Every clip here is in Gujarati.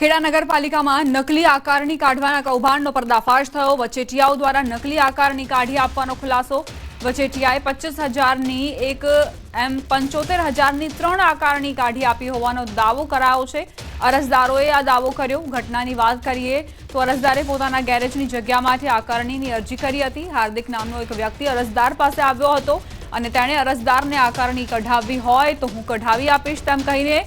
ખેડા નગરપાલિકામાં નકલી આકારણી કાઢવાના કૌભાંડનો પર્દાફાશ થયો. વચેટિયાઓ દ્વારા નકલી આકારણી કાઢી આપવાનો ખુલાસો. વચેટિયાએ પચીસ હજારની એક એમ પંચોતેર હજારની ત્રણ આકારણી કાઢી આપી હોવાનો દાવો કરાયો છે. અરજદારોએ આ દાવો કર્યો. ઘટનાની વાત કરીએ તો અરજદારે પોતાના ગેરેજની જગ્યામાંથી આકારણીની અરજી કરી હતી. હાર્દિક નામનો એક વ્યક્તિ અરજદાર પાસે આવ્યો હતો અને તેણે અરજદારને આકારણી કઢાવવી હોય તો હું કઢાવી આપીશ તેમ કહીને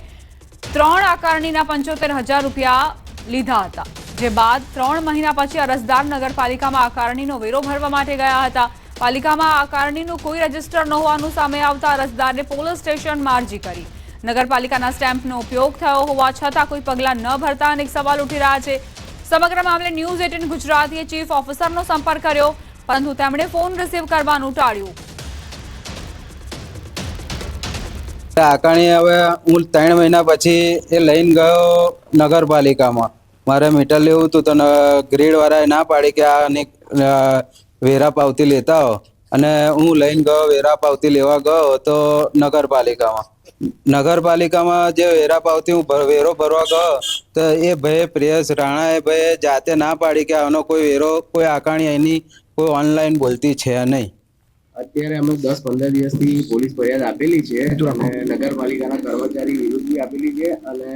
ત્રણ આકારણીના પંચોતેર હજાર રૂપિયા લીધા હતા. જે બાદ ત્રણ મહિના પછી અરજદાર નગરપાલિકામાં આકારણીનો વેરો ભરવા માટે ગયા હતા. પાલિકામાં આકારણીનું કોઈ રજિસ્ટર ન હોવાનું સામે આવતા અરજદારને પોલીસ સ્ટેશનમાં અરજી કરી. નગરપાલિકાના સ્ટેમ્પનો ઉપયોગ થયો હોવા છતાં કોઈ પગલાં ન ભરતા અનેક સવાલ ઉઠી રહ્યા છે. સમગ્ર મામલે ન્યૂઝ એટીન ગુજરાતીએ ચીફ ઓફિસરનો સંપર્ક કર્યો, પરંતુ તેમણે ફોન રિસીવ કરવાનું ટાળ્યું. આકાણી હવે હું ત્રણ મહિના પછી એ લઈને ગયો નગરપાલિકામાં. મારે મીટર લેવું હતું તો ગ્રીડ વાળાએ ના પાડી કે આ વેરા પાવતી લેતા હો. અને હું લઈને ગયો, વેરા પાવતી લેવા ગયો તો નગરપાલિકામાં. નગરપાલિકામાં જે વેરા પાવતી હું વેરો ભરવા ગયો, તો એ ભાઈ પ્રિયસ રાણાએ ભાઈ જાતે ના પાડી કે આનો કોઈ વેરો, કોઈ આકાણી એની કોઈ ઓનલાઈન બોલતી છે નહીં. અત્યારે અમે દસ પંદર દિવસથી પોલીસ ફરિયાદ આપેલી છે અને નગરપાલિકાના કર્મચારી વિરુદ્ધ બી આપેલી છે અને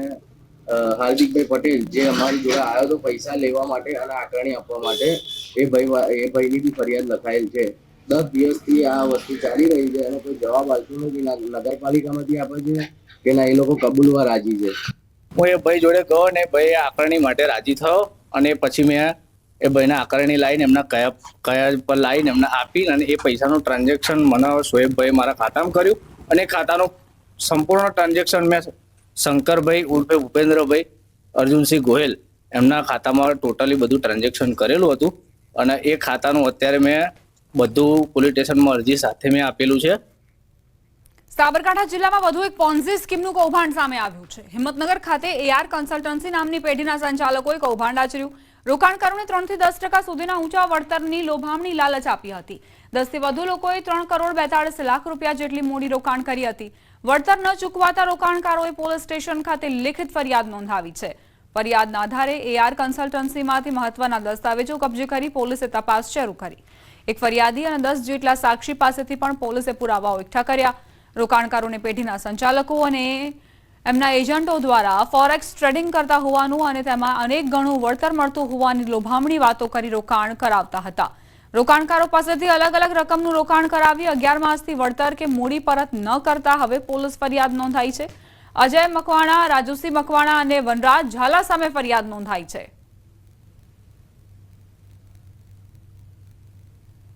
હાર્દિકભાઈ પટેલ જે અમારી જોડે આવ્યો તો પૈસા લેવા માટે અને આકારણી આપવા માટે એ ભાઈ એ ભાઈની બી ફરિયાદ લખાયેલ છે. દસ દિવસથી આ વસ્તુ ચાલી રહી છે અને કોઈ જવાબ આવતો નથી. નગરપાલિકામાંથી આપે છે કે ના એ લોકો કબૂલવા રાજી છે. હું એ ભાઈ જોડે ગયો ને ભાઈ આકરણી માટે રાજી થયો અને પછી મેં એ ભાઈને આકારણી લાવીને એમના કયા કયા પર લાવીને એમને આપી અને એ પૈસાનું ટ્રાન્ઝેક્શન મને શોએબભાઈ મારા ખાતામાં કર્યું અને ખાતાનું સંપૂર્ણ ટ્રાન્ઝેક્શન મેં શંકરભાઈ, ઉર્ફે ભૂપેન્દ્રભાઈ, અર્જુનસિંહ ગોહેલ એમના ખાતામાં ટોટલી બધું ટ્રાન્ઝેક્શન કરેલું હતું અને એ ખાતાનું અત્યારે મેં બધું પોલીસ સ્ટેશનમાં અરજી સાથે મેં આપેલું છે. સાબરકાંઠા જિલ્લામાં વધુ એક પોન્ઝી સ્કીમનું કૌભાંડ સામે આવ્યું છે. હિંમતનગર ખાતે એઆર કન્સલ્ટન્સી નામની પેઢીના સંચાલકોએ કૌભાંડ આચર્યું. રોકાણકારોને ત્રણથી દસ ટકા સુધીના ઊંચા વળતરની લોભામણી લાલચ આપી હતી. દસથી વધુ લોકોએ ત્રણ કરોડ બેતાળીસ લાખ રૂપિયા જેટલી મૂડી રોકાણ કરી હતી. વળતર ન ચૂકવાતા રોકાણકારોએ પોલીસ સ્ટેશન ખાતે લેખિત ફરિયાદ નોંધાવી છે. ફરિયાદના આધારે એઆર કન્સલ્ટન્સીમાંથી મહત્વના દસ્તાવેજો કબજે કરી પોલીસે તપાસ શરૂ કરી. એક ફરિયાદી અને દસ જેટલા સાક્ષી પાસેથી પણ પોલીસે પુરાવાઓ એકઠા કર્યા. રોકાણકારોને પેઢીના સંચાલકો અને એમના એજન્ટો દ્વારા ફોરેક્સ ટ્રેડિંગ કરતા હોવાનું અને તેમાં અનેક ગણું વળતર મળતું હોવાની લોભામણી વાતો કરી રોકાણ કરાવતા હતા. રોકાણકારો પાસેથી અલગ અલગ રકમનું રોકાણ કરાવી અગિયાર માસથી વળતર કે મૂડી પરત ન કરતા હવે પોલીસ ફરિયાદ નોંધાઈ છે. અજય મકવાણા રાજુસિંહ મકવાણા અને વનરાજ ઝાલા સામે ફરિયાદ નોંધાઈ છે.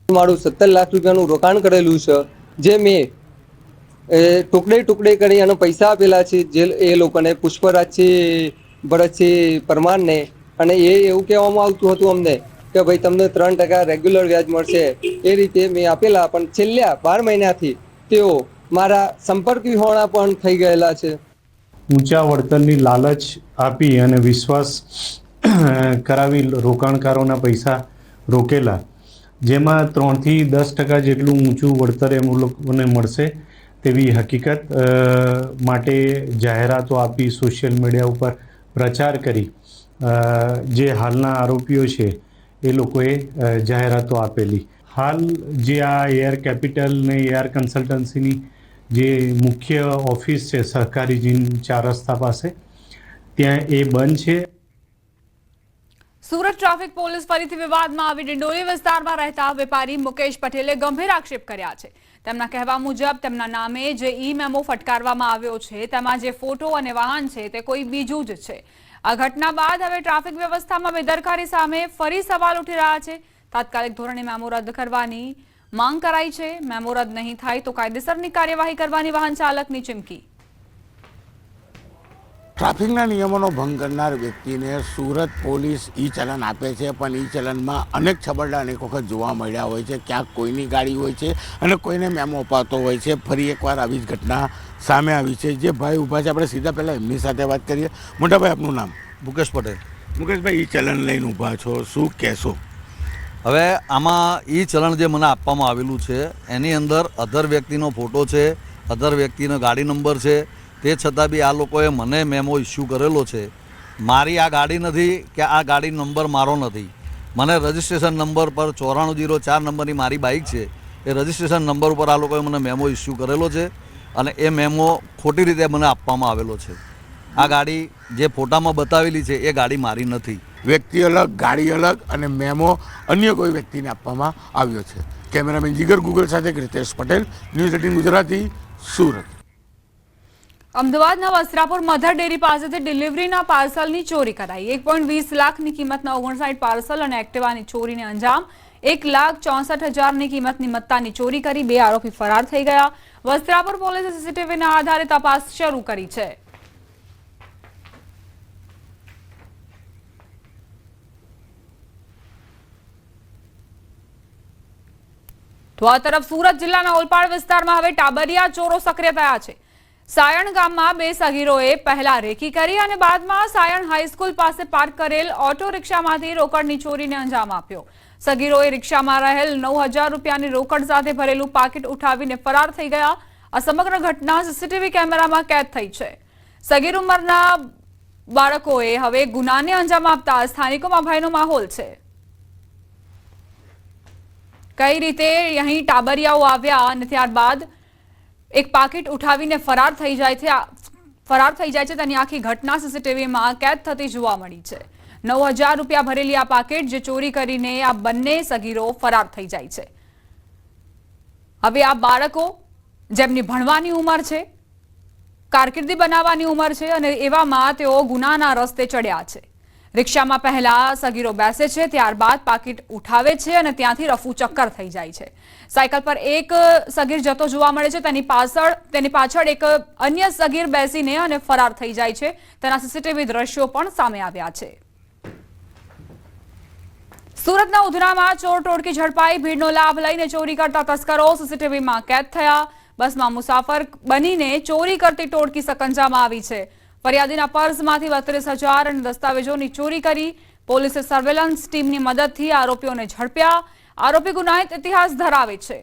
મારું સત્તર લાખ રૂપિયાનું રોકાણ કરેલું છે, જે મેં એ ટુકડે ટુકડે કરી અને પૈસા આપેલા છે, જે એ લોકોને પુષ્પરાજસિંહ ભરતસિંહ પરમારને. અને એ એવું કહેવામાં આવતું હતું અમને કે ભાઈ તમને ત્રણ ટકા રેગ્યુલર વ્યાજ મળશે. એ રીતે મેં આપેલા, પણ છેલ્લા બાર મહિનાથી તેઓ મારા સંપર્ક વિહોણા પણ થઈ ગયેલા છે. ઊંચા વળતરની લાલચ આપી અને વિશ્વાસ કરાવી રોકાણકારોના પૈસા રોકેલા, જેમાં ત્રણથી દસ ટકા જેટલું ઊંચું વળતર એમ લોકોને મળશે. તેવી હકીકત માટે જાહેરાતો આપી, સોશિયલ મીડિયા ઉપર પ્રચાર કરી જે હાલના આરોપીઓ છે, એ લોકોએ જાહેરાતો આપેલી. હાલ જે આ એઆર કેપિટલ ને એઆર કન્સલ્ટન્સીની જે મુખ્ય ઓફિસ છે સહકારી જીન ચાર રસ્તા પાસે, ત્યાં એ બંધ છે. ટ્રાફિક પોલીસ ફરીથી વિવાદમાં આવી ડિંડોલી વિસ્તારમાં રહેતા વેપારી મુકેશ પટેલે ગંભીર આક્ષેપ કર્યા છે. તેમના કહેવા મુજબ તેમના નામે જે ઈ મેમો ફટકારવામાં આવ્યો છે, તેમાં જે ફોટો અને વાહન છે, તે કોઈ બીજું જ છે. આ ઘટના બાદ હવે ટ્રાફિક વ્યવસ્થામાં બેદરકારી સામે ફરી સવાલ ઉઠી રહ્યા છે. તાત્કાલિક ધોરણે મેમો રદ કરવાની માંગ કરાઈ છે. મેમો રદ નહીં થાય તો કાયદેસરની કાર્યવાહી કરવાની વાહન ચાલકની ચીમકી. ટ્રાફિકના નિયમોનો ભંગ કરનાર વ્યક્તિને સુરત પોલીસ ઈ ચલન આપે છે પણ ઈ ચલનમાં અનેક છબરડા અનેક વખત જોવા મળ્યા હોય છે. ક્યાંક કોઈની ગાડી હોય છે અને કોઈને મેમો અપાતો હોય છે. ફરી એકવાર આવી જ ઘટના સામે આવી છે. જે ભાઈ ઊભા છે આપણે સીધા પહેલાં એમની સાથે વાત કરીએ. મોટાભાઈ આપનું નામ? મુકેશ પટેલ. મુકેશભાઈ ઈ ચલન લઈને ઊભા છો. શું કહેશો? હવે આમાં ઈ ચલણ જે મને આપવામાં આવેલું છે એની અંદર અધર વ્યક્તિનો ફોટો છે અધર વ્યક્તિનો ગાડી નંબર છે તે છતાં બી આ લોકોએ મને મેમો ઇસ્યુ કરેલો છે. મારી આ ગાડી નથી કે આ ગાડી નંબર મારો નથી. મને રજિસ્ટ્રેશન નંબર પર ચોરાણું જીરો ચાર નંબરની મારી બાઇક છે. એ રજિસ્ટ્રેશન નંબર ઉપર આ લોકોએ મને મેમો ઇસ્યુ કરેલો છે અને એ મેમો ખોટી રીતે મને આપવામાં આવેલો છે. આ ગાડી જે ફોટામાં બતાવેલી છે, એ ગાડી મારી નથી. વ્યક્તિ અલગ, ગાડી અલગ અને મેમો અન્ય કોઈ વ્યક્તિને આપવામાં આવ્યો છે. કેમેરામેન જીગર ગૂગલ સાથે રીતેશ પટેલ, ન્યૂઝ એટીન ગુજરાતી, સુરત. અમદાવાદના વસ્ત્રાપુર મધર ડેરી પાસેથી ડિલિવરીના પાર્સલની ચોરી કરાઈ. એક પોઈન્ટ વીસ લાખની કિંમતના ઓગણસાઠ પાર્સલ અને એક્ટિવાની ચોરીને અંજામ. એક લાખ ચોસઠ હજારની કિંમતની મત્તાની ચોરી કરી બે આરોપી ફરાર થઈ ગયા. વસ્ત્રાપુર પોલીસે સીસીટીવીના આધારે તપાસ શરૂ કરી છે. તો આ તરફ સુરત જિલ્લાના ઓલપાડ વિસ્તારમાં હવે ટાબરિયા ચોરો સક્રિય થયા છે. સાયણ ગામમાં બે સગીરોએ પહેલા રેકી કરી અને બાદમાં સાયણ હાઈસ્કૂલ પાસે પાર્ક કરેલ ઓટો રિક્ષામાંથી રોકડની ચોરીને અંજામ આપ્યો. સગીરોએ રિક્ષામાં રહેલ નવ હજાર રૂપિયાની રોકડ સાથે ભરેલું પાકીટ ઉઠાવીને ફરાર થઈ ગયા. આ સમગ્ર ઘટના સીસીટીવી કેમેરામાં કેદ થઈ છે. સગીર ઉંમરના બાળકોએ હવે ગુનાને અંજામ આપતા સ્થાનિકોમાં ભયનો માહોલ છે. કઈ રીતે અહીં ટાબરિયાઓ આવ્યા અને ત્યારબાદ એક પાકીટ ઉઠાવીને ફરાર થઈ જાય છે. ફરાર થઈ જાય છે તેની આખી ઘટના સીસીટીવીમાં કેદ થતી જોવા મળી છે. નવ હજાર રૂપિયા ભરેલી આ પાકેટ જે ચોરી કરીને આ બંને સગીરો ફરાર થઈ જાય છે. હવે આ બાળકો જેમની ભણવાની ઉંમર છે, કારકિર્દી બનાવવાની ઉંમર છે અને એવામાં તેઓ ગુનાના રસ્તે ચડ્યા છે. રિક્ષામાં પહેલા સગીરો બેસે છે, ત્યારબાદ પાકીટ ઉઠાવે છે અને ત્યાંથી રફુ ચક્કર થઈ જાય છે. સાયકલ પર એક સગીર જતો જોવા મળે છે, તેની પાછળ તેની પાછળ એક અન્ય સગીર બેસીને અને ફરાર થઈ જાય છે. તેના સીસીટીવી દ્રશ્યો પણ સામે આવ્યા છે. સુરતના ઉધનામાં ચોર ટોળકી ઝડપાઈ, ભીડનો લાભ લઈને ચોરી કરતા તસ્કરો સીસીટીવીમાં કેદ થયા. બસમાં મુસાફર બનીને ચોરી કરતી ટોળકી સકંજામાં આવી છે. ફરિયાદીના પર્સમાંથી બત્રીસ હજાર દસ્તાવેજોની ચોરી કરી પોલીસે સર્વેલન્સ ટીમની મદદથી આરોપીઓને ઝડપ્યા. આરોપી ગુનાહિત ઇતિહાસ ધરાવે છે.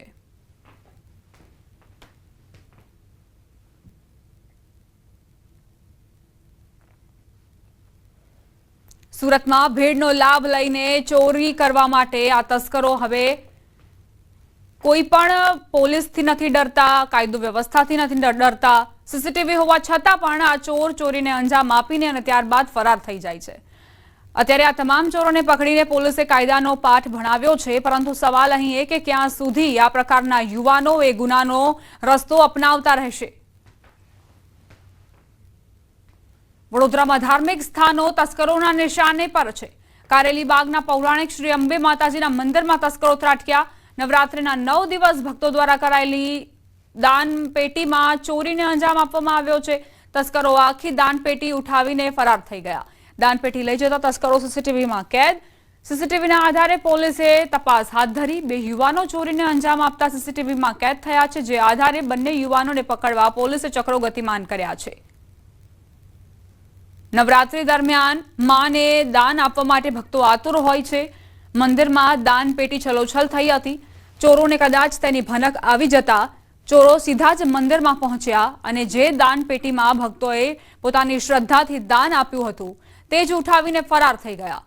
સુરતમાં ભીડનો લાભ લઈને ચોરી કરવા માટે આ તસ્કરો હવે કોઈ પણ પોલીસથી નથી ડરતા, કાયદો વ્યવસ્થાથી નથી ડરતા સીસીટીવી હોવા છતાં પણ આ ચોર ચોરીને અંજામ આપીને અને ત્યારબાદ ફરાર થઈ જાય છે. અત્યારે આ તમામ ચોરોને પકડીને પોલીસે કાયદાનો પાઠ ભણાવ્યો છે, પરંતુ સવાલ અહીં એ કે ક્યાં સુધી આ પ્રકારના યુવાનો એ ગુનાનો રસ્તો અપનાવતા રહેશે? વડોદરામાં ધાર્મિક સ્થાનો તસ્કરોના નિશાને પર છે. કારેલી બાગના પૌરાણિક શ્રી અંબે માતાજીના મંદિરમાં તસ્કરો ત્રાટક્યા. નવરાત્રિના નવ દિવસ ભક્તો દ્વારા કરાયેલી દાન પેટીમાં ચોરીને અંજામ આપવામાં આવ્યો છે. તસ્કરો આખી દાન પેટી ઉઠાવીને ફરાર થઈ ગયા. દાન પેટી લઈ જતા તસ્કરો સીસીટીવીમાં કેદ. સીસીટીવીના આધારે પોલીસે તપાસ હાથ ધરી બે યુવાનો ચોરીને અંજામ આપતા સીસીટીવીમાં કેદ થયા છે, જે આધારે બંને યુવાનોને પકડવા પોલીસે ચક્રો ગતિમાન કર્યા છે. નવરાત્રી દરમિયાન માને દાન આપવા માટે ભક્તો આતુર હોય છે. મંદિરમાં દાન પેટી છલોછલ થઈ હતી. ચોરોને કદાચ તેની ભનક આવી જતા ચોરો સીધા જ મંદિરમાં પહોંચ્યા અને જે દાન પેટીમાં ભક્તોએ પોતાની શ્રદ્ધાથી દાન આપ્યું હતું, તે જ ઉઠાવીને ફરાર થઈ ગયા.